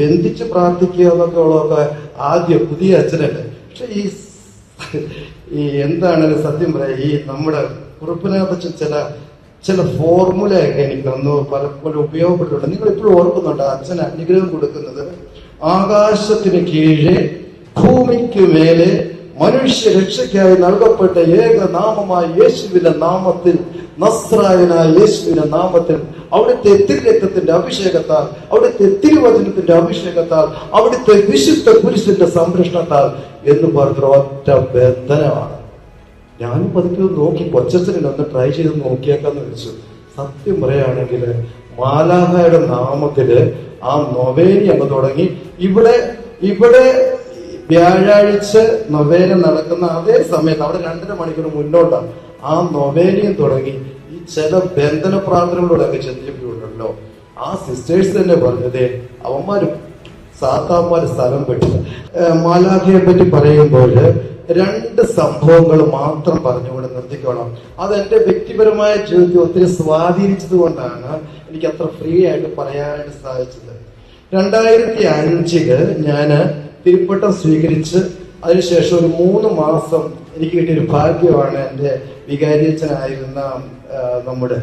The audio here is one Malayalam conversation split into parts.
ബന്ധിച്ച് പ്രാർത്ഥിക്കുക എന്നൊക്കെ ഉള്ളതൊക്കെ ആദ്യം പുതിയ അച്ഛനല്ലേ പക്ഷെ ഈ ഈ എന്താണ് സത്യം പറയാ ഈ നമ്മുടെ കുറുപ്പിനകത്ത് ചില ചില ഫോർമുലയൊക്കെ എനിക്ക് ഒന്ന് പലപ്പോഴും ഉപയോഗപ്പെട്ടിട്ടുണ്ട്. നിങ്ങൾ ഇപ്പോഴും ഓർക്കുന്നുണ്ട് അച്ഛൻ അനുഗ്രഹം കൊടുക്കുന്നത്? ആകാശത്തിന് കീഴെ ഭൂമിക്ക് മേലെ മനുഷ്യ രക്ഷയ്ക്കായി നൽകപ്പെട്ട ഏക നാമമായ യേശുവിന്റെ നാമത്തിൽ നസ്രായനായ യേശുവിന്റെ നാമത്തിൽ അവിടുത്തെ തിരുരക്തത്തിന്റെ അഭിഷേകത്താൽ അവിടുത്തെ തിരുവചനത്തിന്റെ അഭിഷേകത്താൽ അവിടുത്തെ വിശുദ്ധ പുരുഷന്റെ സംരക്ഷണത്താൽ എന്ന് പറഞ്ഞ ഒറ്റ ബന്ധനമാണ് ഞാനും പതുക്കെ നോക്കി കൊച്ചച്ഛനെ ഒന്ന് ട്രൈ ചെയ്ത് നോക്കിയേക്കാന്ന് വെച്ചു സത്യം പറയുകയാണെങ്കിൽ മാലാഹയുടെ നാമത്തിൽ ആ നൊവേനി അങ്ങ് തുടങ്ങി. ഇവിടെ ഇവിടെ വ്യാഴാഴ്ച നൊവേന നടക്കുന്ന അതേ സമയത്ത് അവിടെ രണ്ടര മണിക്കൂർ മുന്നോട്ടാണ് ആ നൊവേനയും തുടങ്ങി. ഈ ചില ബന്ധന പ്രാർത്ഥനകളോടെ ഒക്കെ ചെന്നിട്ടുണ്ടല്ലോ ആ സിസ്റ്റേഴ്സ് തന്നെ പറഞ്ഞത് അവന്മാര് സാത്താന്മാര് സ്ഥലം പെട്ടില്ല. മാലാഖയെ പറ്റി പറയുമ്പോൾ രണ്ട് സംഭവങ്ങൾ മാത്രം പറഞ്ഞുകൊണ്ട് നിർത്തിക്കോളാം അത് എന്റെ വ്യക്തിപരമായ ജീവിതത്തെ ഒത്തിരി സ്വാധീനിച്ചത് കൊണ്ടാണ് എനിക്ക് അത്ര ഫ്രീ ആയിട്ട് പറയാനായിട്ട് സാധിച്ചത്. രണ്ടായിരത്തി അഞ്ചിൽ ഞാൻ തിരുപ്പട്ടം സ്വീകരിച്ച് അതിനുശേഷം ഒരു മൂന്ന് മാസം എനിക്ക് കിട്ടിയൊരു ഭാഗ്യമാണ് എന്റെ വികാരിയച്ഛനായിരുന്ന നമ്മുടെ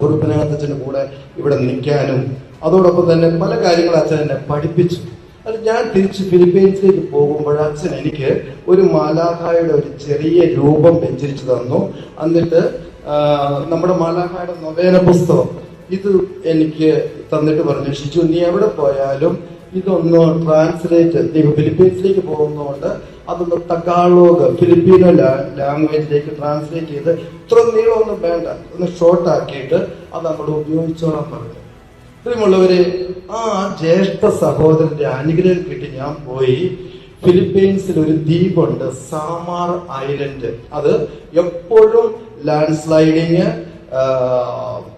കുറുപ്പനകത്തച്ഛന്റെ കൂടെ ഇവിടെ നിൽക്കാനും അതോടൊപ്പം തന്നെ പല കാര്യങ്ങളും അച്ഛൻ എന്നെ പഠിപ്പിച്ചു. അത് ഞാൻ തിരിച്ച് ഫിലിപ്പീൻസിലേക്ക് പോകുമ്പോൾ അച്ഛൻ എനിക്ക് ഒരു മാലാഹായുടെ ഒരു ചെറിയ രൂപം വെഞ്ചരിച്ചു തന്നു. എന്നിട്ട് നമ്മുടെ മാലാഹായുടെ നൊവേന പുസ്തകം ഇത് എനിക്ക് തന്നിട്ട് പറഞ്ഞു ഷിജു നീ എവിടെ പോയാലും ഇതൊന്ന് ട്രാൻസ്ലേറ്റ് ഇപ്പൊ ഫിലിപ്പീൻസിലേക്ക് പോകുന്നതുകൊണ്ട് അതൊന്ന് തക്കാളോഗ് ഫിലിപ്പീനോ ലാംഗ്വേജിലേക്ക് ട്രാൻസ്ലേറ്റ് ചെയ്ത് ഇത്ര നീളമൊന്നും വേണ്ട. ഒന്ന് ഷോർട്ട് ആക്കിയിട്ട് അത് നമ്മൾ ഉപയോഗിച്ചോളാൻ പറഞ്ഞു. പ്രിയമുള്ളവരെ ആ ജ്യേഷ്ഠ സഹോദരന്റെ അനുഗ്രഹം കിട്ടി ഞാൻ പോയി. ഫിലിപ്പീൻസിൽ ഒരു ദ്വീപുണ്ട് സാമാർ ഐലൻഡ്. അത് എപ്പോഴും ലാൻഡ് സ്ലൈഡിങ്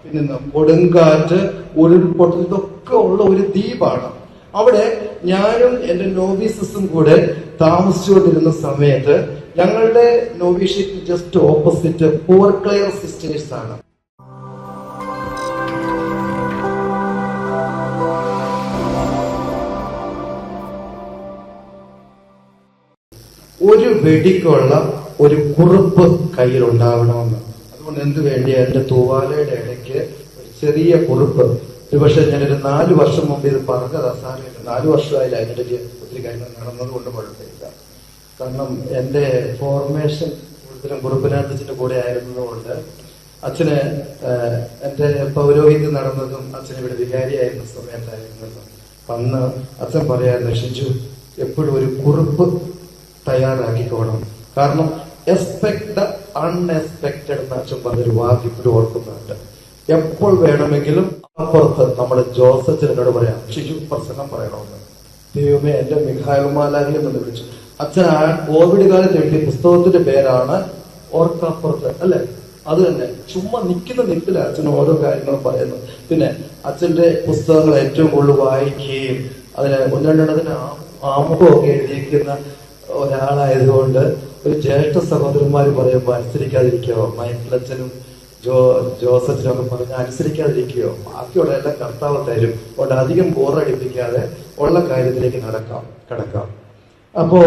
പിന്നെ കൊടുങ്കാറ്റ് ഉരുൾപൊട്ടൽ ഇതൊക്കെ ഉള്ള ഒരു ദ്വീപാണ്. അവിടെ ഞാനും എന്റെ നോവീസസും കൂടെ താമസിച്ചുകൊണ്ടിരുന്ന സമയത്ത് ഞങ്ങളുടെ നോവീഷ്യക്ക് just opposite Poor Clare sisters ആണ്. ഒരു വെടിക്കുള്ള ഒരു കുറിപ്പ് കയ്യിൽ ഉണ്ടാവണമെന്ന് അതുകൊണ്ട് എന്ത് വേണ്ടിയാ എന്റെ തൂവാലയുടെ ഇടയ്ക്ക് ഒരു ചെറിയ കുറിപ്പ് പക്ഷെ ഞാനൊരു നാല് വർഷം മുമ്പ് ഇത് പറഞ്ഞത് അവസാനം നാല് വർഷമായില്ല. അതിനിടയ്ക്ക് ഒത്തിരി കാര്യങ്ങൾ നടന്നത് കൊണ്ട് കുഴപ്പമില്ല. കാരണം എന്റെ ഫോർമേഷൻ കൂടുതലും കുറുപ്പിനാഥത്തിന്റെ കൂടെ ആയിരുന്നതുകൊണ്ട് അച്ഛന് എന്റെ പൗരോഹിത്യം നടന്നതും അച്ഛൻ ഇവിടെ വികാരിയായിരുന്ന സമയത്തായിരുന്നതും അന്ന് അച്ഛൻ പറയാൻ ഷിജു എപ്പോഴും ഒരു കുറിപ്പ് തയ്യാറാക്കിക്കോണം. കാരണം എക്സ്പെക്ട് ദ അൺഎക്സ്പെക്റ്റഡ് എന്ന് അച്ഛൻ പറഞ്ഞൊരു വാക്ക് ഇപ്പോഴും ഓർക്കുന്നുണ്ട്. എപ്പോൾ വേണമെങ്കിലും അപ്പുറത്ത് നമ്മുടെ ജോസച്ചനോട് പറയാം ശിശു പ്രസംഗം പറയണമെന്ന്. ദൈവമേ എന്റെ മിഖായൽ മാലാഖി എന്ന് വിളിച്ചു. അച്ഛൻ ആ കോവിഡ് കാലത്ത് എഴുതിയ പുസ്തകത്തിന്റെ പേരാണ് ഓർക്കപ്പുറത്ത് അല്ലെ? അത് തന്നെ. ചുമ്മാ നിൽക്കുന്ന നിൽപ്പില്ല അച്ഛൻ ഓരോ കാര്യങ്ങളും പറയുന്നത്. പിന്നെ അച്ഛന്റെ പുസ്തകങ്ങൾ ഏറ്റവും കൂടുതൽ വായിക്കുകയും അതിന് ഒന്ന് ആമുഖമൊക്കെ എഴുതിയിരിക്കുന്ന ഒരാളായതുകൊണ്ട് ഒരു ജ്യേഷ്ഠ സഹോദരന്മാർ പറയുമ്പോൾ അനുസരിക്കാതിരിക്കോ മൈക്കിളച്ചനും ജോ ജോസഫിനൊക്കെ പറഞ്ഞ അനുസരിക്കാതിരിക്കുകയോ ബാക്കിയുള്ള എല്ലാം കർത്താവ് തരും അതുകൊണ്ട് അധികം ബോറടിപ്പിക്കാതെ ഉള്ള കാര്യത്തിലേക്ക് നടക്കാം കിടക്കാം. അപ്പോൾ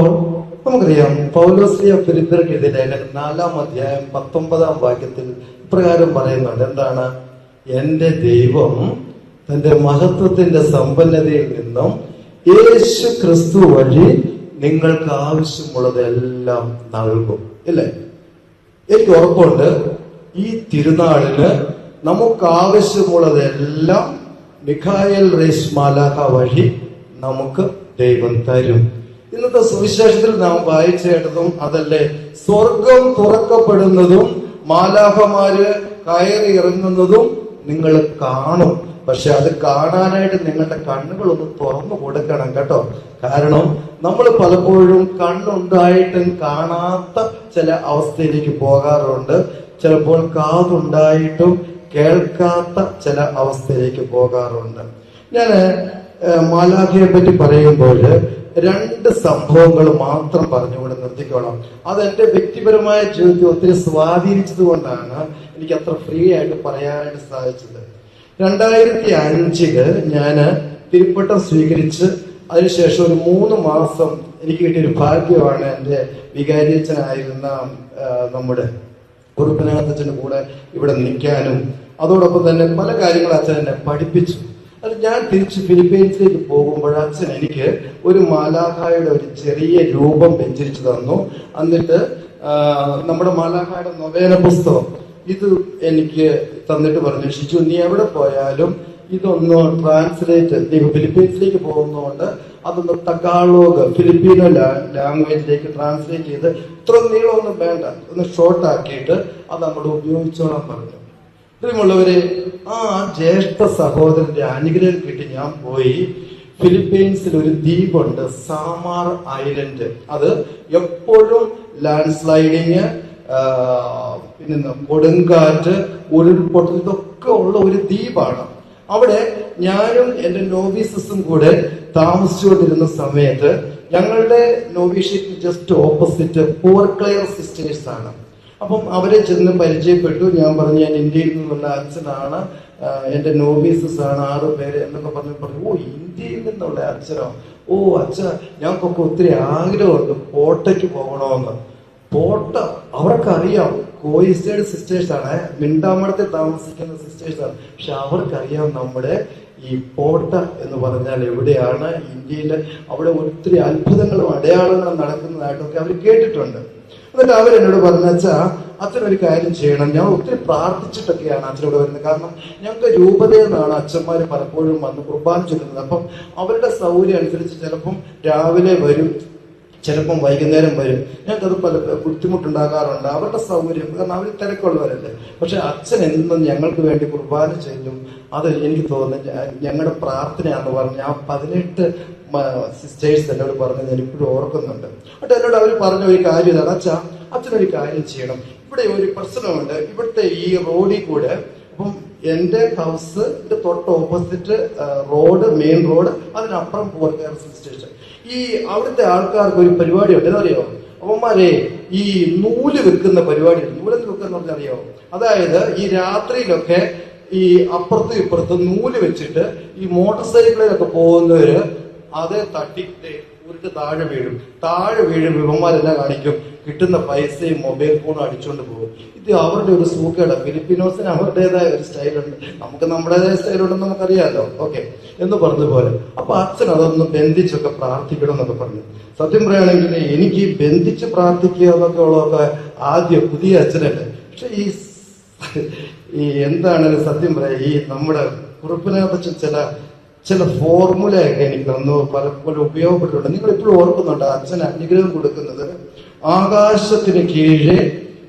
നമുക്കറിയാം പൗലോസ്ലിയ ഫിലിപ്പർക്കെതിരെ നാലാം അധ്യായം പത്തൊമ്പതാം വാക്യത്തിൽ ഇപ്രകാരം പറയുന്നുണ്ട്. എന്താണ്? എന്റെ ദൈവം തന്റെ മഹത്വത്തിന്റെ സമ്പന്നതയിൽ നിന്നും യേശു ക്രിസ്തു വഴി നിങ്ങൾക്ക് ആവശ്യമുള്ളതെല്ലാം നൽകും. ഇല്ലേ? എനിക്ക് ഉറപ്പുണ്ട്. ഈ തിരുനാളിന് നമുക്ക് ആവശ്യമുള്ളതെല്ലാം മിഖായൽ റേസ് മാലാഹ വഴി നമുക്ക് ദൈവം തരും. ഇന്നത്തെ സുവിശേഷത്തിൽ നാം വായിച്ചേണ്ടതും അതല്ലേ? സ്വർഗം തുറക്കപ്പെടുന്നതും മാലാഹമാര് കയറി ഇറങ്ങുന്നതും നിങ്ങൾ കാണും. പക്ഷെ അത് കാണാനായിട്ട് നിങ്ങളുടെ കണ്ണുകൾ ഒന്ന് തുറന്നു കൊടുക്കണം കേട്ടോ. കാരണം നമ്മൾ പലപ്പോഴും കണ്ണുണ്ടായിട്ടും കാണാത്ത ചില അവസ്ഥയിലേക്ക് പോകാറുണ്ട്. ചിലപ്പോൾ കാതുണ്ടായിട്ടും കേൾക്കാത്ത ചില അവസ്ഥയിലേക്ക് പോകാറുണ്ട്. ഞാൻ മാലാഖിയെ പറ്റി പറയുമ്പോൾ രണ്ട് സംഭവങ്ങൾ മാത്രം പറഞ്ഞുകൊണ്ട് നിർത്തിക്കോളാം. അത് എന്റെ വ്യക്തിപരമായ ജീവിതത്തെ ഒത്തിരി സ്വാധീനിച്ചത് കൊണ്ടാണ് എനിക്ക് അത്ര ഫ്രീ ആയിട്ട് പറയാനായിട്ട് സാധിച്ചത്. രണ്ടായിരത്തി അഞ്ചിൽ ഞാൻ തിരുപ്പട്ടം സ്വീകരിച്ച് അതിനുശേഷം ഒരു മൂന്ന് മാസം എനിക്ക് കിട്ടിയൊരു ഭാഗ്യമാണ് എന്റെ വികാരിയച്ഛനായിരുന്ന നമ്മുടെ കുറുപ്പനകത്തച്ഛന്റെ കൂടെ ഇവിടെ നിൽക്കാനും അതോടൊപ്പം തന്നെ പല കാര്യങ്ങളും അച്ഛൻ എന്നെ പഠിപ്പിച്ചു. അത് ഞാൻ തിരിച്ച് ഫിലിപ്പീൻസിലേക്ക് പോകുമ്പോൾ അച്ഛൻ എനിക്ക് ഒരു മാലാഖായുടെ ഒരു ചെറിയ രൂപം വെഞ്ചരിച്ചു തന്നു. എന്നിട്ട് നമ്മുടെ മാലാഖായുടെ നൊവേന പുസ്തകം ഇത് എനിക്ക് തന്നിട്ട് പറഞ്ഞു ഷിജു നീ എവിടെ പോയാലും ഇതൊന്ന് ട്രാൻസ്ലേറ്റ് നീ ഫിലിപ്പീൻസിലേക്ക് പോകുന്നതുകൊണ്ട് അതൊന്ന് തകാളോഗ് ഫിലിപ്പീനോ ലാംഗ്വേജിലേക്ക് ട്രാൻസ്ലേറ്റ് ചെയ്ത് ഇത്ര നീളമൊന്നും വേണ്ട. ഒന്ന് ഷോർട്ട് ആക്കിയിട്ട് അത് നമ്മൾ ഉപയോഗിച്ചോളാൻ പറഞ്ഞു. പ്രിയമുള്ളവരെ ആ ജ്യേഷ്ഠ സഹോദരന്റെ അനുഗ്രഹം കിട്ടി ഞാൻ പോയി. ഫിലിപ്പീൻസിൽ ഒരു ദ്വീപുണ്ട് സാമാർ ഐലൻഡ്. അത് എപ്പോഴും ലാൻഡ് സ്ലൈഡിങ് പിന്നെ കൊടുങ്കാറ്റ് ഉരുൾപൊട്ടൽ ഇതൊക്കെ ഉള്ള ഒരു ദ്വീപാണ്. അവിടെ ഞാനും എന്റെ നോവീസസും കൂടെ താമസിച്ചുകൊണ്ടിരുന്ന സമയത്ത് ഞങ്ങളുടെ നോവീഷ്യക്ക് just opposite Poor Clare sisters ആണ്. അപ്പം അവരെ ചെന്ന് പരിചയപ്പെട്ടു. ഞാൻ പറഞ്ഞു ഞാൻ ഇന്ത്യയിൽ നിന്നുള്ള അച്ഛനാണ്. എന്റെ നോവീസസ് ആണ് ആറ് പേര് എന്നൊക്കെ പറഞ്ഞു പറഞ്ഞു ഓ ഇന്ത്യയിൽ നിന്നുള്ള അച്ഛനോ? ഓ അച്ഛ ഞങ്ങൾക്കൊക്കെ ഒത്തിരി ആഗ്രഹമുണ്ട്. പോട്ടയ്ക്ക് പോകണമെന്ന്. പോട്ട അവർക്കറിയാം. കോയിസ്റ്റേഡ് സിസ്റ്റേഴ്സ് ആണ്. മിണ്ടാമടത്തിൽ താമസിക്കുന്ന സിസ്റ്റേഴ്സ് ആണ്. പക്ഷെ അവർക്കറിയാം നമ്മുടെ ഈ പോട്ട എന്ന് പറഞ്ഞാൽ എവിടെയാണ്? ഇന്ത്യയിൽ അവിടെ ഒത്തിരി അത്ഭുതങ്ങളും അടയാളങ്ങളും നടക്കുന്നതായിട്ടൊക്കെ അവർ കേട്ടിട്ടുണ്ട്. എന്നിട്ട് അവരെന്നോട് പറഞ്ഞു അച്ഛാ ഒരു കാര്യം ചെയ്യണം. ഞാൻ ഒത്തിരി പ്രാർത്ഥിച്ചിട്ടൊക്കെയാണ് അച്ഛനോട് വരുന്നത്. കാരണം ഞങ്ങൾക്ക് രൂപതയെന്നാണ് അച്ഛന്മാർ പലപ്പോഴും വന്ന് കുർബാന ചൊല്ലുന്നത്. അപ്പം അവരുടെ സൗകര്യം അനുസരിച്ച് ചിലപ്പം രാവിലെ വരും. ചിലപ്പം വൈകുന്നേരം വരും. ഞങ്ങൾക്കത് പല ബുദ്ധിമുട്ടുണ്ടാകാറുണ്ട്. അവരുടെ സൗകര്യം കാരണം അവർ തിരക്കുള്ളവരല്ലേ. പക്ഷെ അച്ഛൻ എന്നും ഞങ്ങൾക്ക് വേണ്ടി കുർബാന ചെയ്യും അത് എനിക്ക് തോന്നുന്നു ഞങ്ങളുടെ പ്രാർത്ഥനയാന്ന് പറഞ്ഞ് ആ പതിനെട്ട് സിസ്റ്റേഴ്സ് എന്നോട് പറഞ്ഞത് ഞാൻ ഓർക്കുന്നുണ്ട്. എന്നിട്ട് എന്നോട് അവർ പറഞ്ഞ ഒരു കാര്യം ഇതാണ്. അച്ഛാ അച്ഛനൊരു കാര്യം ചെയ്യണം. ഇവിടെ ഒരു പ്രശ്നമുണ്ട്. ഇവിടുത്തെ ഈ റോഡിൽ കൂടെ അപ്പം എന്റെ ഹൗസിന്റെ തൊട്ട് ഓപ്പോസിറ്റ് റോഡ് മെയിൻ റോഡ് അതിനപ്പുറം പോർക്കാർ സ്റ്റേഷൻ ഈ അവിടുത്തെ ആൾക്കാർക്ക് ഒരു പരിപാടിയുണ്ട്. എന്നറിയോ അവന്മാരെ ഈ നൂൽ വെക്കുന്ന പരിപാടി നൂലെന്ന് വെക്കുന്ന അറിയോ അതായത് ഈ രാത്രിയിലൊക്കെ ഈ അപ്പുറത്തും ഇപ്പുറത്തും നൂൽ വെച്ചിട്ട് ഈ മോട്ടോർ സൈക്കിളിലൊക്കെ പോകുന്നവര് അതേ തട്ടിട്ട് ഉരുട്ട് താഴെ വീഴും. താഴെ വീഴും ഇവന്മാരെല്ലാം കാണിക്കും? കിട്ടുന്ന പൈസയും മൊബൈൽ ഫോണും അടിച്ചുകൊണ്ട് പോകും. ഇത് അവരുടെ ഒരു സൂക്കേടാ. ഫിലിപ്പിനോസിന് അവരുടേതായ ഒരു സ്റ്റൈലുണ്ട്. നമുക്ക് നമ്മുടേതായ സ്റ്റൈലുണ്ടെന്ന് നമുക്കറിയാമല്ലോ ഓക്കെ. എന്ന് പറഞ്ഞതുപോലെ. അപ്പൊ അച്ഛൻ അതൊന്ന് ബന്ധിച്ചൊക്കെ പ്രാർത്ഥിക്കണം എന്നൊക്കെ പറഞ്ഞു. സത്യം പറയുകയാണെങ്കിൽ എനിക്ക് ബന്ധിച്ച് പ്രാർത്ഥിക്കുക എന്നൊക്കെ ഉള്ളതൊക്കെ ആദ്യം പുതിയ അച്ഛനല്ലേ. പക്ഷെ ഈ ഈ എന്താണ് സത്യം പറയാ ഈ നമ്മുടെ കുറിപ്പിനകത്ത് ചില ചില ഫോർമുലയൊക്കെ എനിക്ക് തന്നു. പലപ്പോഴും ഉപയോഗപ്പെട്ടിട്ടുണ്ട്. നിങ്ങൾ ഇപ്പോഴും ഓർക്കുന്നുണ്ട് അച്ഛൻ അനുഗ്രഹം കൊടുക്കുന്നത്? ആകാശത്തിന് കീഴെ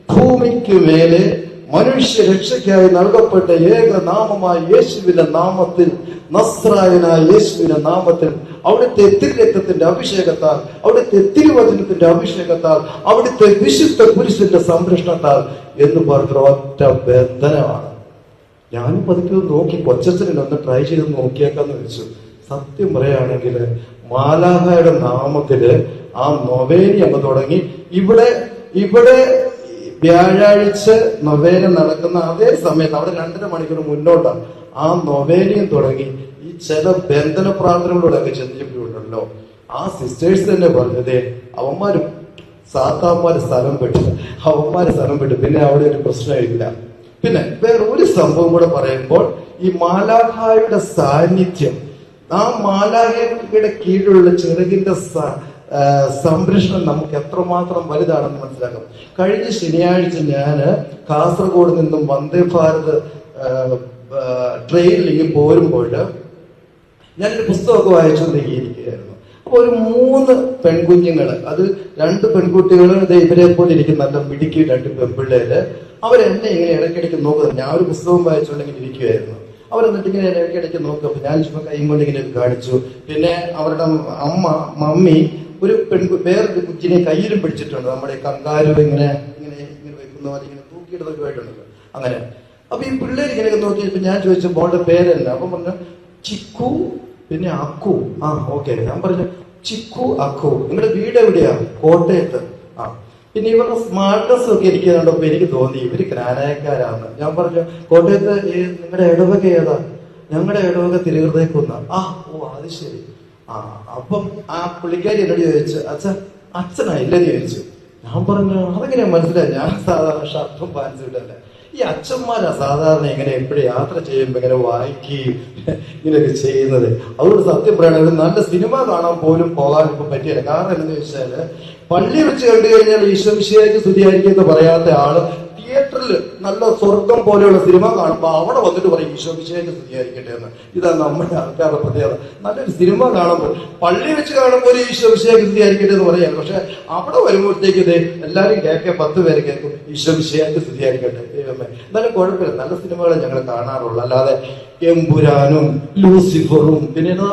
ഭൂമിക്ക് മേലെ മനുഷ്യ രക്ഷയ്ക്കായി നൽകപ്പെട്ട ഏക നാമമായ യേശുവിന്റെ നാമത്തിൽ നസ്രായനായ യേശുവിന്റെ നാമത്തിൽ അവിടുത്തെ തിരുരക്തത്തിന്റെ അഭിഷേകത്താൽ അവിടുത്തെ തിരുവചനത്തിന്റെ അഭിഷേകത്താൽ അവിടുത്തെ വിശുദ്ധ പുരുഷന്റെ സംരക്ഷണത്താൽ എന്ന് പറഞ്ഞ ഒറ്റ ബന്ധനമാണ്. ഞാനും പതുക്കെ നോക്കി കൊച്ചച്ഛനെ ഒന്ന് ട്രൈ ചെയ്ത് നോക്കിയേക്കാന്ന് വെച്ചു സത്യം പറയുകയാണെങ്കിൽ മാലാഹയുടെ നാമത്തിൽ ആ നൊവേനി അങ്ങ് തുടങ്ങി. ഇവിടെ ഇവിടെ വ്യാഴാഴ്ച നൊവേന നടക്കുന്ന അതേ സമയത്ത് അവിടെ രണ്ടര മണിക്കൂർ മുന്നോട്ടാണ് ആ നൊവേനയും തുടങ്ങി. ഈ ചില ബന്ധന പ്രാർത്ഥനകളോടെ അങ്ങ് ചെന്നിട്ടുണ്ടല്ലോ ആ സിസ്റ്റേഴ്സ് തന്നെ പറഞ്ഞത് അവന്മാര് സാത്താന്മാര് സ്ഥലം പെട്ടു അവന്മാര് സ്ഥലം പെട്ടു പിന്നെ അവിടെ ഒരു പ്രശ്നമില്ല പിന്നെ വേറെ ഒരു സംഭവം കൂടെ പറയുമ്പോൾ ഈ മാലാഖായുടെ സാന്നിധ്യം ആ മാലാഖയുടെ കീഴിലുള്ള ചെറുകിന്റെ സംരക്ഷണം നമുക്ക് എത്രമാത്രം വലുതാണെന്ന് മനസ്സിലാക്കാം. കഴിഞ്ഞ ശനിയാഴ്ച ഞാൻ കാസർഗോഡ് നിന്നും വന്ദേ ഭാരത് ട്രെയിനിൽ പോരുമ്പോൾ ഞാനൊരു പുസ്തകമൊക്കെ വായിച്ചുകൊണ്ടിരിക്കുകയായിരുന്നു. അപ്പൊ ഒരു മൂന്ന് പെൺകുഞ്ഞുങ്ങൾ അത് രണ്ട് പെൺകുട്ടികൾ ഇവരെ പോലെ ഇരിക്കും നല്ല മിടുക്കി രണ്ട് പെൺപിള്ളേര് അവരെന്നെ ഇങ്ങനെ ഇടയ്ക്കിടയ്ക്ക് നോക്കുന്നത്. ഞാൻ ഒരു പുസ്തകം വായിച്ചുകൊണ്ടെങ്കിൽ ഇരിക്കുമായിരുന്നു അവരെന്നിട്ട് ഇങ്ങനെ ഇടയ്ക്കിടയ്ക്ക് നോക്കും ഞാൻ ചുമ്മാ കൈ കൊണ്ട് ഇങ്ങനെ കാണിച്ചു. പിന്നെ അവരുടെ അമ്മ മമ്മി ഒരു പെൺകു വേറൊരു കുഞ്ഞിനെ കയ്യിലും പിടിച്ചിട്ടുണ്ട്. നമ്മുടെ കങ്കാരു ഇങ്ങനെ ഇങ്ങനെ ഇങ്ങനെ വെക്കുന്ന പോലെ ഇങ്ങനെ തൂക്കിയിടുന്ന പരിപാടിയുണ്ടല്ലോ അങ്ങനെ. അപ്പൊ ഈ പിള്ളേർ ഇങ്ങനെയൊക്കെ നോക്കിയപ്പോ ഞാൻ ചോദിച്ചു മോളുടെ പേരല്ല അപ്പം പറഞ്ഞു ചിക്കു പിന്നെ അക്കു. ആ ഓക്കെ. ഞാൻ പറഞ്ഞു ചിക്കു അക്കു. നിങ്ങളുടെ വീട് എവിടെയാ? കോട്ടയത്ത്. ആ. പിന്നെ ഇവരുടെ സ്മാർട്ട്നെസ് ഒക്കെ എനിക്ക് കണ്ടപ്പോ എനിക്ക് തോന്നി ഇവർ ഗ്രാനായക്കാരാണ് ഞാൻ പറഞ്ഞു കോട്ടയത്ത് നിങ്ങളുടെ ഇടവക ഏതാ? ഞങ്ങളുടെ ഇടവക തിരുഹൃദയക്കുന്ന. ആ ഓ അത് ശരി. ആ അപ്പം ആ പുള്ളിക്കാരി എന്നോട് ചോദിച്ചു അച്ഛൻ അച്ഛനാ ഇല്ലെന്ന് ചോദിച്ചു. ഞാൻ പറഞ്ഞു അതെങ്ങനെയാ മനസ്സിലായി? ഞാൻ സാധാരണ ഷർട്ടും പാൻസും ഇട്ടല്ല ഈ അച്ഛന്മാരാ സാധാരണ ഇങ്ങനെ എപ്പോഴും യാത്ര ചെയ്യുമ്പോൾ ഇങ്ങനെ വായിക്കുകയും ഇങ്ങനെയൊക്കെ ചെയ്യുന്നത്. അതുകൊണ്ട് സത്യം പറയണ നല്ല സിനിമ കാണാൻ പോലും പോകാൻ ഇപ്പൊ പറ്റിയില്ല. കാരണം എന്താണെന്ന് വെച്ചാൽ പള്ളി വെച്ച് കണ്ടു കഴിഞ്ഞാൽ ഈശ്വംശിയായിട്ട് സ്തുതിയായിരിക്കും എന്ന് പറയാത്ത ആൾ തിയേറ്ററിൽ നല്ല സ്വർഗം പോലെയുള്ള സിനിമ കാണുമ്പോൾ അവിടെ വന്നിട്ട് പറയും ഈശോഭിഷേകം സ്തുതിയായിരിക്കട്ടെ എന്ന്. ഇതാണ് നമ്മുടെ ആൾക്കാരുടെ പ്രത്യേകത. നല്ലൊരു സിനിമ കാണുമ്പോൾ പള്ളി വെച്ച് കാണുമ്പോൾ ഒരു ഈശോഭിഷേകം സ്തുതിയായിരിക്കട്ടെ എന്ന് പറയാം. പക്ഷെ അവിടെ വരുമ്പോഴത്തേക്ക് ഇത് എല്ലാവരും കേൾക്കെ പത്ത് പേര് കേൾക്കും ഈശോഭിഷേകം സ്തുതിയായിരിക്കട്ടെ ദൈവമേ. എന്നാലും കുഴപ്പമില്ല. നല്ല സിനിമകളെ ഞങ്ങൾ കാണാറുള്ളൂ. അല്ലാതെ എംപുരാനും ലൂസിഫറും പിന്നെ എന്താ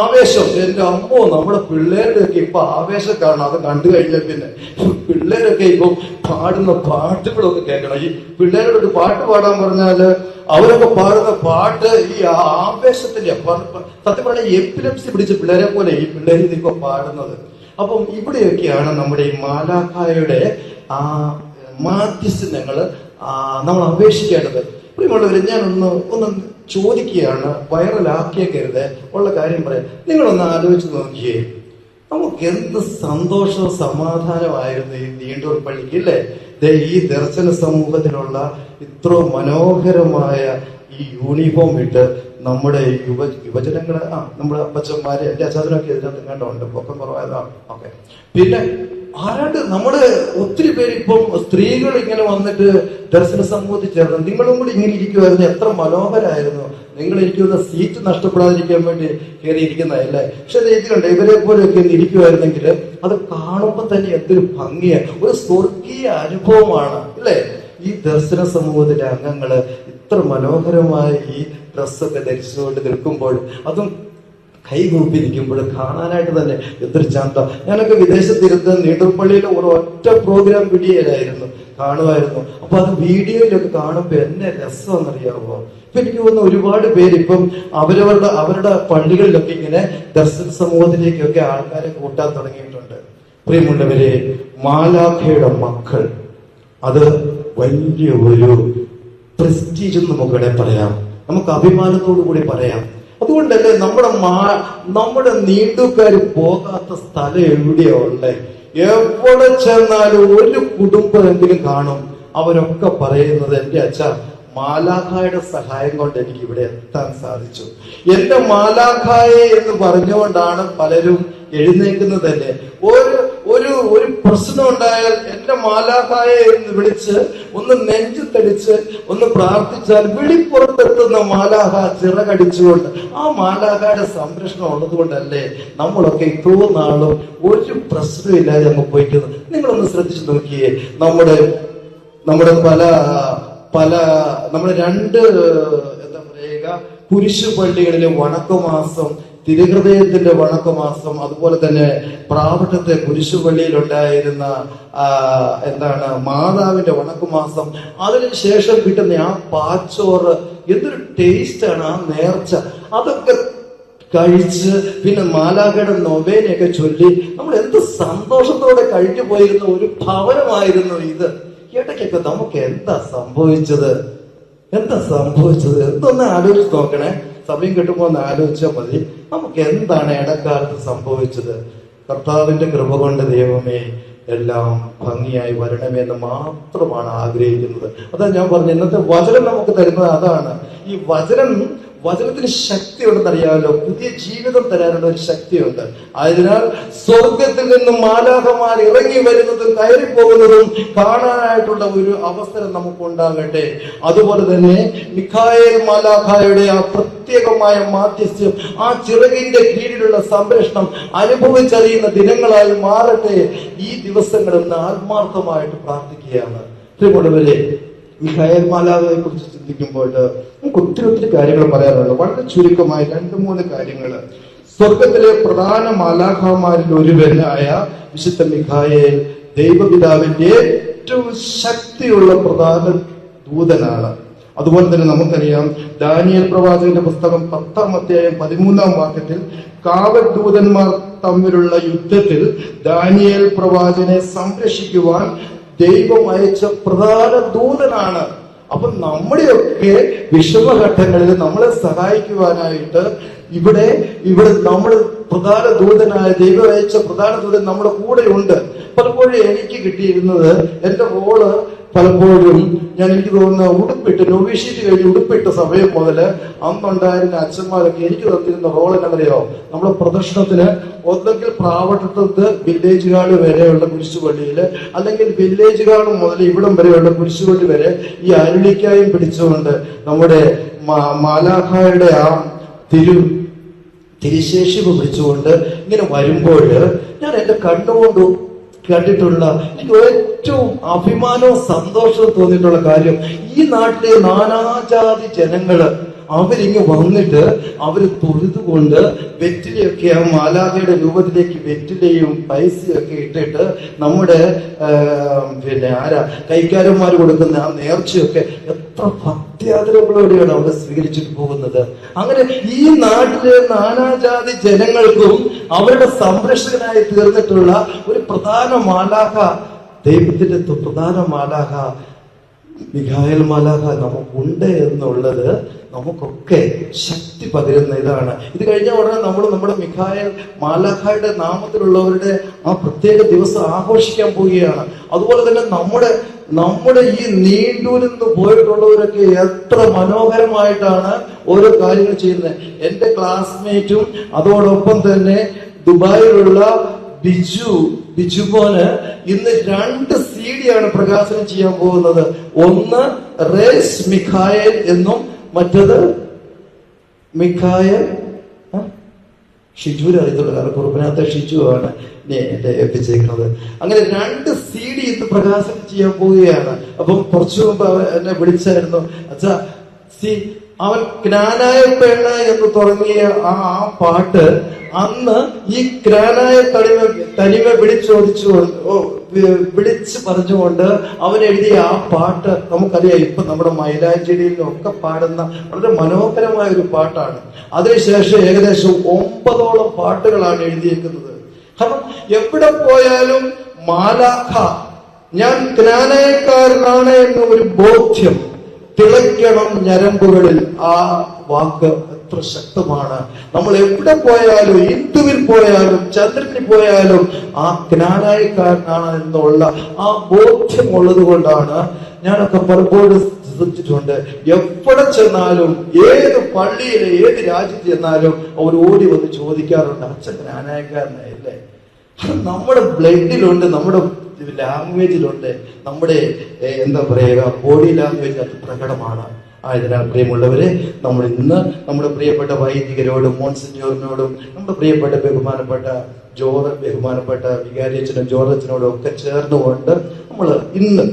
ആവേശം. എന്റെ അമ്മോ നമ്മുടെ പിള്ളേരുടെ ഒക്കെ ഇപ്പൊ ആവേശം അത് കണ്ടു കഴിഞ്ഞാൽ പിന്നെ പിള്ളേരൊക്കെ ഇപ്പൊ പാടുന്ന പാട്ടുകളൊക്കെ കേൾക്കണം. ഈ പിള്ളേരോട് ഒരു പാട്ട് പാടാൻ പറഞ്ഞാൽ അവരൊക്കെ പാടുന്ന പാട്ട് ഈ ആവേശത്തിന്റെ സത്യം പറഞ്ഞാൽ എപ്പിലപ്സി പിടിച്ച പിള്ളേരെ പോലെ ഈ പിള്ളേർ ഇപ്പൊ പാടുന്നത്. അപ്പം ഇവിടെയൊക്കെയാണ് നമ്മുടെ ഈ മാലാഖായുടെ ആ മാധ്യസ്ഥങ്ങൾ നമ്മൾ അപേക്ഷിക്കേണ്ടത്. പ്രിയമുള്ളവരെ ഞാനൊന്ന് ഒന്ന് ചോദിക്കുകയാണ് വൈറലാക്കിയേക്കരുത് ഉള്ള കാര്യം പറയാം. നിങ്ങളൊന്ന് ആലോചിച്ച് നോക്കിയേ. നമുക്ക് എന്ത് സന്തോഷവും സമാധാനമായിരുന്നു ഈ നീണ്ടൂർ പള്ളിക്ക് ഇല്ലേ? ദേ ഈ ദർശന സമൂഹത്തിലുള്ള ഇത്ര മനോഹരമായ ഈ യൂണിഫോം ഇട്ട് നമ്മുടെ യുവ യുവജനങ്ങളെ ആ നമ്മുടെ അപ്പച്ചന്മാര് എന്റെ അച്ഛനൊക്കെ ഇതിനകത്ത് കണ്ടുണ്ട് പൊക്കം കുറവായതാണ് ഓക്കെ. പിന്നെ ആരാണ്ട് നമ്മുടെ ഒത്തിരി പേര് ഇപ്പം സ്ത്രീകൾ ഇങ്ങനെ വന്നിട്ട് ദർശന സമൂഹത്തിൽ ചേർന്ന്. നിങ്ങളും കൂടി ഇങ്ങനെ ഇരിക്കുമായിരുന്നു എത്ര മനോഹരായിരുന്നു. നിങ്ങൾ ഇരിക്കുന്ന സീറ്റ് നഷ്ടപ്പെടാതിരിക്കാൻ വേണ്ടി കയറി ഇരിക്കുന്നതല്ലേ പക്ഷെ കണ്ടോ ഇവരെ പോലെയൊക്കെ ഒന്ന് ഇരിക്കുമായിരുന്നെങ്കിൽ അത് കാണുമ്പോൾ തന്നെ എന്തൊരു ഭംഗിയാണ് ഒരു സ്വർഗീയ അനുഭവമാണ് അല്ലേ? ഈ ദർശന സമൂഹത്തിലെ അംഗങ്ങൾ ഇത്ര മനോഹരമായ ഈ ഡ്രസ്സൊക്കെ ധരിച്ചുകൊണ്ട് നിൽക്കുമ്പോൾ അതും കൈകൂപ്പി നിൽക്കുമ്പോൾ കാണാനായിട്ട് തന്നെ എത്ര ചാന്ത ഞാനൊക്കെ വിദേശത്തിരുന്ന് നീണ്ടൽപ്പള്ളിയിലെ ഒരു ഒറ്റ പ്രോഗ്രാം വീഡിയോയിലായിരുന്നു കാണുമായിരുന്നു. അപ്പൊ അത് വീഡിയോയിലൊക്കെ കാണുമ്പോ എന്നെ രസമെന്നറിയാമോ ഇപ്പൊ എനിക്ക് തോന്നുന്ന ഒരുപാട് പേര് ഇപ്പം അവരവരുടെ അവരുടെ പള്ളികളിലൊക്കെ ഇങ്ങനെ ദർശന സമൂഹത്തിലേക്കൊക്കെ ആൾക്കാരെ കൂട്ടാൻ തുടങ്ങിയിട്ടുണ്ട്. പ്രിയമുള്ളവരെ മാലാഖയുടെ മക്കൾ. അത് വലിയ ഒരു പ്രസ്റ്റീജ് എന്ന് നമുക്ക് വേണേൽ പറയാം. നമുക്ക് അഭിമാനത്തോടു കൂടി പറയാം. അതുകൊണ്ടല്ലേ നമ്മുടെ മാ നമ്മുടെ നീണ്ടുകാർ പോകാത്ത സ്ഥലം എവിടെയാ ഉള്ളേ? എവിടെ ചെന്നാലും ഒരു കുടുംബമെങ്കിലും കാണും. അവരൊക്കെ പറയുന്നത് എന്റെ അച്ഛ മാലാഖായുടെ സഹായം കൊണ്ട് എനിക്ക് ഇവിടെ എത്താൻ സാധിച്ചു. എന്റെ മാലാഖായെ എന്ന് പറഞ്ഞുകൊണ്ടാണ് പലരും എഴുന്നേക്കുന്നത് തന്നെ ഒരു ഒരു ഒരു പ്രശ്നം ഉണ്ടായാൽ എന്റെ മാലാഖായെ എന്ന് വിളിച്ച് ഒന്ന് നെഞ്ചു തടിച്ച് ഒന്ന് പ്രാർത്ഥിച്ചാൽ വിളിപ്പുറത്തെത്തുന്ന മാലാഖ ചിറകടിച്ചുകൊണ്ട് ആ മാലാഖയുടെ സംരക്ഷണം ഉള്ളതുകൊണ്ടല്ലേ നമ്മളൊക്കെ ഇത്രയും നാളും ഒരു പ്രശ്നമില്ലാതെ അങ്ങ് പോയിക്കുന്നത് നിങ്ങളൊന്ന് ശ്രദ്ധിച്ചു നോക്കിയേ. നമ്മുടെ നമ്മുടെ പല പല നമ്മൾ രണ്ട് എന്താ പറയുക കുരിശു പള്ളികളിലെ വണക്കമാസം തിരുഹൃദയത്തിന്റെ വണക്കമാസം അതുപോലെ തന്നെ പ്രാവട്ടത്തെ കുരിശു ഉണ്ടായിരുന്ന ആ, എന്താണ് മാതാവിന്റെ വണക്കമാസം അതിനുശേഷം കിട്ടുന്ന ആ പാച്ചോറ് എന്തൊരു ടേസ്റ്റ് ആണ് ആ നേർച്ച. അതൊക്കെ കഴിച്ച് പിന്നെ മാലാഖയുടെ നൊവേനയൊക്കെ ചൊല്ലി നമ്മൾ എന്ത് സന്തോഷത്തോടെ കഴിഞ്ഞു പോയിരുന്ന ഒരു ഭവനമായിരുന്നു ഇത്. ഇടയ്ക്കൊക്കെ നമുക്ക് എന്താ സംഭവിച്ചത്? എന്താ സംഭവിച്ചത്? എന്തൊന്ന് ആലോചിച്ച് നോക്കണേ. സമയം കിട്ടുമ്പോൾ ഒന്ന് ആലോചിച്ചാൽ മതി. നമുക്ക് എന്താണ് ഇടക്കാലത്ത് സംഭവിച്ചത്? കർത്താവിന്റെ കൃപ കൊണ്ട് ദൈവമേ എല്ലാം ഭംഗിയായി വരണമെന്ന് മാത്രമാണ് ആഗ്രഹിക്കുന്നത്. അതാ ഞാൻ പറഞ്ഞു ഇന്നത്തെ വചനം നമുക്ക് തരുന്നത് അതാണ്. ഈ വചനം വചനത്തിന് ശക്തിയുണ്ടെന്നറിയാമല്ലോ പുതിയ ജീവിതം തരാനുള്ള ഒരു ശക്തിയുണ്ട്. ആയതിനാൽ സ്വർഗത്തിൽ നിന്നും മാലാഹമാർ ഇറങ്ങി വരുന്നതും കയറി പോകുന്നതും കാണാനായിട്ടുള്ള ഒരു അവസരം നമുക്ക് ഉണ്ടാകട്ടെ അതുപോലെ തന്നെ മിഖായേൽ മാലാഖായുടെ ആ പ്രത്യേകമായ മാധ്യസ്ഥ്യം ആ ചിറകിന്റെ കീഴിലുള്ള സംരക്ഷണം അനുഭവിച്ചറിയുന്ന ദിനങ്ങളായി മാറട്ടെ. ഈ ദിവസങ്ങളെന്ന് ആത്മാർത്ഥമായിട്ട് പ്രാർത്ഥിക്കുകയാണ്. പ്രിയമുള്ളവരെ മിഖായേൽ മാലാഖയെ കുറിച്ച് ചിന്തിക്കുമ്പോൾ നമുക്ക് ഒത്തിരി ഒത്തിരി കാര്യങ്ങൾ പറയാറുണ്ട്. വളരെ ചുരുക്കമായി രണ്ട് മൂന്ന് കാര്യങ്ങൾ സ്വർഗത്തിലെ പ്രധാന മാലാഖമാരിൽ ഒരുവനായ വിശുദ്ധ മിഖായെ ദൈവപിതാവിന്റെ ഏറ്റവും ശക്തിയുള്ള പ്രധാന ദൂതനാണ്. അതുപോലെ തന്നെ നമുക്കറിയാം ദാനിയൽ പ്രവാചകന്റെ പുസ്തകം പത്താം അധ്യായം പതിമൂന്നാം വാക്യത്തിൽ കാവൽ ദൂതന്മാർ തമ്മിലുള്ള യുദ്ധത്തിൽ ദാനിയൽ പ്രവാചനെ സംരക്ഷിക്കുവാൻ ദൈവം അയച്ച പ്രധാന ദൂതനാണ് അപ്പൊ നമ്മുടെയൊക്കെ വിഷമഘട്ടങ്ങളിൽ നമ്മളെ സഹായിക്കുവാനായിട്ട് ഇവിടെ ഇവിടെ നമ്മൾ പ്രധാന ദൂതനായ ദൈവം അയച്ച പ്രധാന ദൂതൻ നമ്മുടെ കൂടെ ഉണ്ട് പലപ്പോഴും എനിക്ക് കിട്ടിയിരുന്നത് എന്റെ റോൾ പലപ്പോഴും ഞാൻ എനിക്ക് തോന്നുന്ന ഉടുപ്പിട്ട് നോവിഷീറ്റ് കഴിഞ്ഞ് ഉടുപ്പിട്ട സമയം മുതൽ അന്നുണ്ടായിരുന്ന അച്ഛന്മാരൊക്കെ എനിക്ക് തന്നിരുന്ന റോൾ എന്നറിയോ നമ്മുടെ പ്രദർശനത്തിന് ഒന്നെങ്കിൽ പ്രാവട്ടത്ത് വില്ലേജ് ഗാർഡ് വരെയുള്ള കുരിശുപള്ളിയിൽ അല്ലെങ്കിൽ വില്ലേജ് ഗാർഡ് മുതൽ ഇവിടം വരെയുള്ള കുരിശുപള്ളി വരെ ഈ അരുളിക്കായും പിടിച്ചുകൊണ്ട് നമ്മുടെ മാലാഖായുടെ ആ തിരു തിരിശേഷിപ്പ് പിടിച്ചുകൊണ്ട് ഇങ്ങനെ വരുമ്പോൾ ഞാൻ എന്റെ കണ്ണുകൊണ്ട് കണ്ടിട്ടുള്ള എനിക്ക് ഏറ്റവും അഭിമാനവും സന്തോഷവും തോന്നിയിട്ടുള്ള കാര്യം ഈ നാട്ടിലെ നാനാജാതി ജനങ്ങൾ അവരിങ്ങ് വന്നിട്ട് അവർ തൊഴുതുകൊണ്ട് വെറ്റിലയൊക്കെ ആ മാലാഖയുടെ രൂപത്തിലേക്ക് വെറ്റിലയും പൈസയൊക്കെ ഇട്ടിട്ട് നമ്മുടെ പിന്നെ ആരാ കൈക്കാരന്മാർ കൊടുക്കുന്ന ആ നേർച്ചയൊക്കെ എത്ര ഭക്തിയാദരങ്ങളോടെയാണ് അവർ സ്വീകരിച്ചിട്ട് പോകുന്നത്. അങ്ങനെ ഈ നാട്ടിലെ നാനാജാതി ജനങ്ങൾക്കും അവരുടെ സംരക്ഷകനായി തീർന്നിട്ടുള്ള ഒരു പ്രധാന മാലാഖ ദൈവത്തിന്റെ പ്രധാന മാലാഖ മിഖായൽ മാലാഖ നമുക്കുണ്ട് എന്നുള്ളത് നമുക്കൊക്കെ ശക്തി പകരുന്ന ഇതാണ്. ഇത് കഴിഞ്ഞ ഉടനെ നമ്മൾ നമ്മുടെ മിഖായൽ മാലാഖയുടെ നാമത്തിലുള്ളവരുടെ ആ പ്രത്യേക ദിവസം ആഘോഷിക്കാൻ പോവുകയാണ്. അതുപോലെ തന്നെ നമ്മുടെ നമ്മുടെ ഈ നീണ്ടൂരിൽ നിന്ന് പോയിട്ടുള്ളവരൊക്കെ എത്ര മനോഹരമായിട്ടാണ് ഓരോ കാര്യങ്ങൾ ചെയ്യുന്നത്. എന്റെ ക്ലാസ്മേറ്റും അതോടൊപ്പം തന്നെ ദുബായിലുള്ള ബിജു ബിജുമോന് ഇന്ന് രണ്ട് സി ആണ് പ്രകാശനം ചെയ്യാൻ പോകുന്നത്. ഒന്ന് റേസ് മിഖായൽ എന്നും മറ്റത് മിഖായൽ? ഷിജുവിനെ അറിയത്തുള്ളൂ കാരണം കുറുപ്പിനകത്തെ ഷിജു ആണ് ഏൽപ്പിച്ചേക്കുന്നത് അങ്ങനെ രണ്ട് സി ഡി ഇന്ന് പ്രകാശനം ചെയ്യാൻ പോവുകയാണ്. അപ്പം കുറച്ചു മുമ്പ് എന്നെ വിളിച്ചായിരുന്നു അച്ഛാ സി അവൻ ജ്ഞാനായ പെണ്ണ എന്ന് തുടങ്ങിയ ആ ആ പാട്ട് അന്ന് ഈ ജ്ഞാനായ തനിമ തനിമ വിളിച്ചോദിച്ചു വിളിച്ച് പറഞ്ഞുകൊണ്ട് അവൻ എഴുതിയ ആ പാട്ട് നമുക്കറിയാം. ഇപ്പൊ നമ്മുടെ മൈലാഞ്ചേരിയിലും ഒക്കെ പാടുന്ന വളരെ മനോഹരമായ ഒരു പാട്ടാണ്. അതിനുശേഷം ഏകദേശം ഒമ്പതോളം പാട്ടുകളാണ് എഴുതിയിരിക്കുന്നത് കാരണം എവിടെ പോയാലും മാലാഖ ഞാൻ ജ്ഞാനയക്കാരനാണ് എന്ന ഒരു ബോധ്യം തിളയ്ക്കണം ഞരമ്പുകളിൽ. ആ വാക്ക് എത്ര ശക്തമാണ്. നമ്മൾ എവിടെ പോയാലും ഹിന്ദുവിൽ പോയാലും ചന്ദ്രനിൽ പോയാലും ആ ജ്ഞാനായക്കാരനാണ് എന്നുള്ള ആ ബോധ്യമുള്ളത് കൊണ്ടാണ് ഞാനൊക്കെ പലപ്പോഴും ശ്രദ്ധിച്ചിട്ടുണ്ട്. എവിടെ ചെന്നാലും ഏത് പള്ളിയിൽ ഏത് രാജ്യത്ത് ചെന്നാലും അവർ ഓടി വന്ന് ചോദിക്കാറുണ്ട് അച്ഛൻ ജ്ഞാനായക്കാരനല്ലേ അത് നമ്മുടെ ബ്ലഡിലുണ്ട് നമ്മുടെ ലാംഗ്വേജിലുണ്ട് നമ്മുടെ എന്താ പറയുക ബോഡി ലാംഗ്വേജ് അത് പ്രകടമാണ്. ആയതിനാൽ പ്രിയമുള്ളവരെ നമ്മൾ ഇന്ന് നമ്മുടെ പ്രിയപ്പെട്ട വൈദികരോടും മോൺസിഞ്ഞോറിനോടും നമ്മുടെ പ്രിയപ്പെട്ട ബഹുമാനപ്പെട്ട ജോർ ബഹുമാനപ്പെട്ട വികാരിയച്ഛനും ജോറച്ചനോടും ഒക്കെ ചേർന്നുകൊണ്ട് നമ്മൾ ഇന്ന്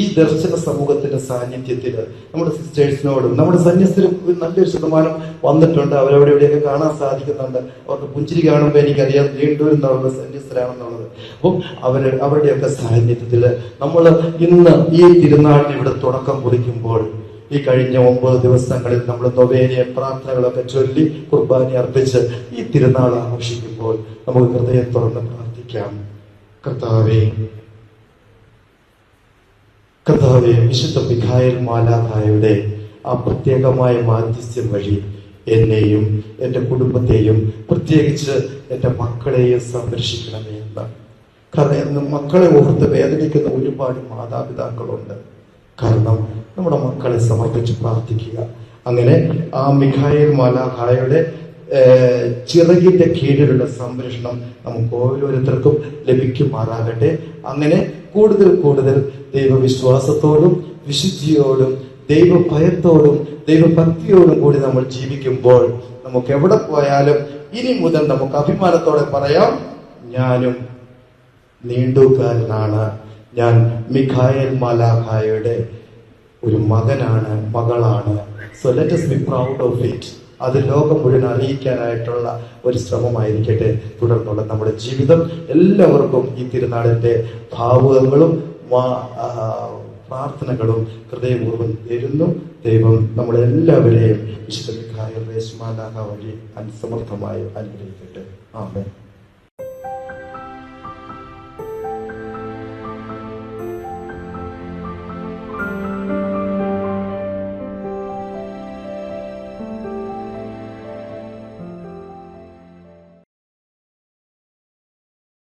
ഈ ദർശന സമൂഹത്തിന്റെ സാന്നിധ്യത്തിൽ നമ്മുടെ സിസ്റ്റേഴ്സിനോടും നമ്മുടെ സന്യസ്തരും നല്ലൊരു ശതമാനം വന്നിട്ടുണ്ട്. അവരവിടെ ഇവിടെയൊക്കെ കാണാൻ സാധിക്കുന്നുണ്ട്. അവർക്ക് പുഞ്ചിരി കാണുമ്പോൾ എനിക്കറിയാം നീണ്ടുവരുന്നവരുടെ നിന്നുള്ള സന്യസ്തരാണെന്നുള്ളത്. അപ്പം അവർ അവരുടെയൊക്കെ സാന്നിധ്യത്തിൽ നമ്മൾ ഇന്ന് ഈ തിരുനാളിന് ഇവിടെ തുടക്കം കുറിക്കുമ്പോൾ ഈ കഴിഞ്ഞ ഒമ്പത് ദിവസങ്ങളിൽ നമ്മൾ നൊവേനിയ പ്രാർത്ഥനകളൊക്കെ ചൊല്ലി കുർബാനി അർപ്പിച്ച് ഈ തിരുനാൾ ആഘോഷിക്കുമ്പോൾ നമുക്ക് ഹൃദയം തുറന്ന് പ്രാർത്ഥിക്കാം. കർത്താവേ കർത്താവെ വിശുദ്ധ മിഖായൽ മാലാഖായുടെ ആ പ്രത്യേകമായ മാധ്യസ്ഥ്യം വഴി എന്നെയും എന്റെ കുടുംബത്തെയും പ്രത്യേകിച്ച് എന്റെ മക്കളെയും സംരക്ഷിക്കണമേ എന്ന്. കാരണം ഇന്ന് മക്കളെ ഓർത്ത് വേദനിക്കുന്ന ഒരുപാട് മാതാപിതാക്കളുണ്ട്. കാരണം നമ്മുടെ മക്കളെ സമർപ്പിച്ച് പ്രാർത്ഥിക്കുക. അങ്ങനെ ആ മിഖായൽ മാലാഖായുടെ ചിറകിന്റെ കീഴിലുള്ള സംരക്ഷണം നമുക്ക് ഓരോരുത്തർക്കും ലഭിക്കുമാറാകട്ടെ. അങ്ങനെ കൂടുതൽ കൂടുതൽ ദൈവവിശ്വാസത്തോടും വിശുദ്ധിയോടും ദൈവഭയത്തോടും ദൈവഭക്തിയോടും കൂടി നമ്മൾ ജീവിക്കുമ്പോൾ നമുക്ക് എവിടെ പോയാലും ഇനി മുതൽ നമുക്ക് അഭിമാനത്തോടെ പറയാം ഞാനും നീണ്ടുകാരനാണ്. ഞാൻ മിഖായൽ മലാഖായുടെ ഒരു മകനാണ് മകളാണ്. So let be proud of it അത് ലോകം മുഴുവൻ അറിയിക്കാനായിട്ടുള്ള ഒരു ശ്രമമായിരിക്കട്ടെ. തുടർന്നുള്ള നമ്മുടെ ജീവിതം എല്ലാവർക്കും ഈ തിരുനാളിന്റെ ഭാവുകങ്ങളും പ്രാർത്ഥനകളും ഹൃദയപൂർവം തരുന്നു. ദൈവം നമ്മളെല്ലാവരെയും വിശുദ്ധ റേസ്മാലാഹ വഴി അനുസമർത്ഥമായി അനുഗ്രഹിക്കട്ടെ. ആമേൻ.